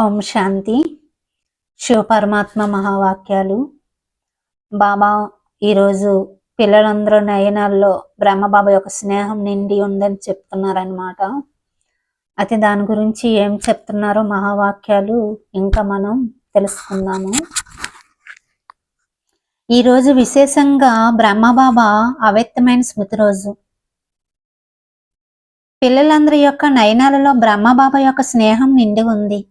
ఓం శాంతి. శివపరమాత్మ మహావాక్యాలు. బాబా ఈరోజు పిల్లలందరూ నయనాల్లో బ్రహ్మబాబా యొక్క స్నేహం నిండి ఉందని చెప్తున్నారనమాట అయితే దాని గురించి ఏం చెప్తున్నారో మహావాక్యాలు ఇంకా మనం తెలుసుకుందాము. ఈరోజు విశేషంగా బ్రహ్మబాబా అవ్యక్తమైన స్మృతి రోజు. పిల్లలందరి యొక్క నయనాలలో బ్రహ్మబాబా యొక్క స్నేహం నిండి ఉంది.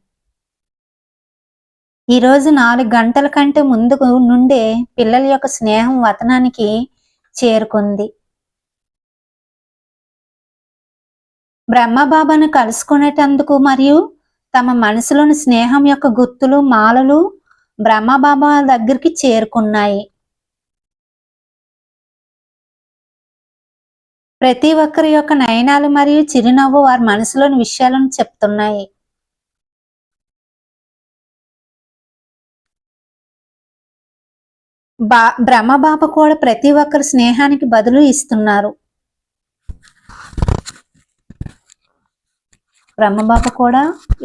ఈ రోజు నాలుగు గంటల కంటే ముందు నుండే పిల్లల యొక్క స్నేహం వతనానికి చేరుకుంది. బ్రహ్మబాబాను కలుసుకునేటందుకు మరియు తమ మనసులోని స్నేహం యొక్క గుర్తులు మాలలు బ్రహ్మబాబా దగ్గరికి చేరుకున్నాయి. ప్రతి ఒక్కరి యొక్క నయనాలు మరియు చిరునవ్వు వారి మనసులోని విషయాలను చెప్తున్నాయి. బా బ్రహ్మబాబు కూడా ప్రతి ఒక్కరు స్నేహానికి బదులు ఇస్తున్నారు. బ్రహ్మబాబు కూడా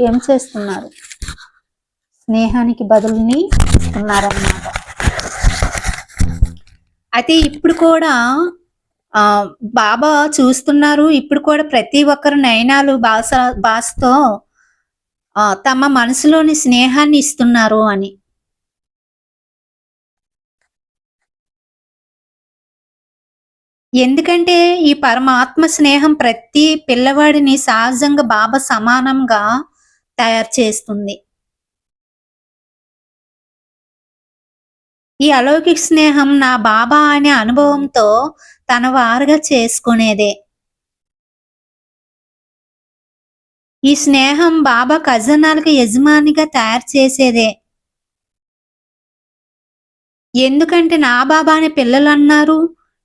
ఏం చేస్తున్నారు? స్నేహానికి బదులుని ఇస్తున్నారన్నమాట. అయితే ఇప్పుడు కూడా బాబా చూస్తున్నారు. ఇప్పుడు కూడా ప్రతి ఒక్కరు నయనాలు భాష భాషతో తమ మనసులోని స్నేహాన్ని ఇస్తున్నారు అని. ఎందుకంటే ఈ పరమాత్మ స్నేహం ప్రతి పిల్లవాడిని సహజంగా బాబా సమానంగా తయారు చేస్తుంది. ఈ అలౌకిక స్నేహం నా బాబా అనే అనుభవంతో తన వారుగా చేసుకునేదే. ఈ స్నేహం బాబా ఖజనాలకు యజమానిగా తయారు చేసేదే. ఎందుకంటే నా బాబా అనే పిల్లలు అన్నారు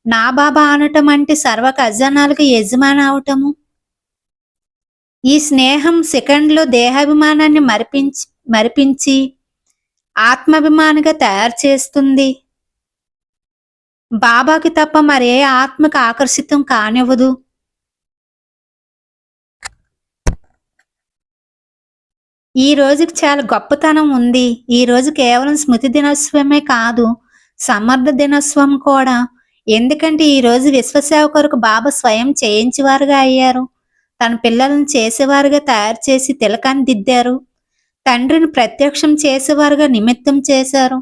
నా బాబా అనటం అంటే సర్వ ఖజానాలకు యజమాని అవటము? ఈ స్నేహం సెకండ్లో దేహాభిమానాన్ని మరిపించి మరిపించి ఆత్మాభిమానిగా తయారు చేస్తుంది. బాబాకి తప్ప మరే ఆత్మకు ఆకర్షితం కానివ్వదు. ఈ రోజుకి చాలా గొప్పతనం ఉంది. ఈ రోజు కేవలం స్మృతి దినోత్సవమే కాదు సమర్థ దినోత్సవం కూడా ఎందుకంటే ఈరోజు విశ్వసేవ కొరకు బాబా స్వయం చేయించేవారుగా అయ్యారు. తన పిల్లలను చేసేవారుగా తయారు చేసి తిలకాన్ని దిద్దారు. తండ్రిని ప్రత్యక్షం చేసేవారుగా నిమిత్తం చేశారు.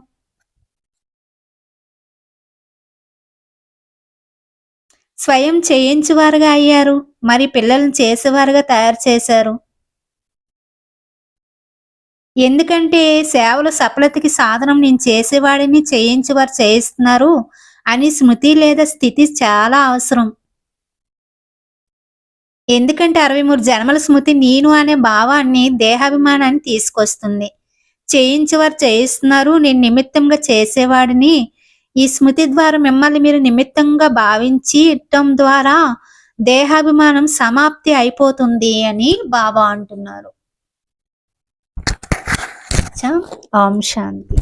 స్వయం చేయించేవారుగా అయ్యారు. మరి పిల్లలను చేసేవారుగా తయారు చేశారు. ఎందుకంటే సేవల సఫలతకి సాధనం నేను చేసేవాడిని చేయించేవారు చేయిస్తున్నారు. అని స్మృతి లేదా స్థితి చాలా అవసరం. ఎందుకంటే అరవై మూడు జన్మల స్మృతి నేను అనే భావాన్ని దేహాభిమానాన్ని తీసుకొస్తుంది. చేయించేవారు చేయిస్తున్నారు నేను నిమిత్తంగా చేసేవాడిని. ఈ స్మృతి ద్వారా మిమ్మల్ని మీరు నిమిత్తంగా భావించి ఇట్టం ద్వారా దేహాభిమానం సమాప్తి అయిపోతుంది అని బాబా అంటున్నారు. ఓం శాంతి.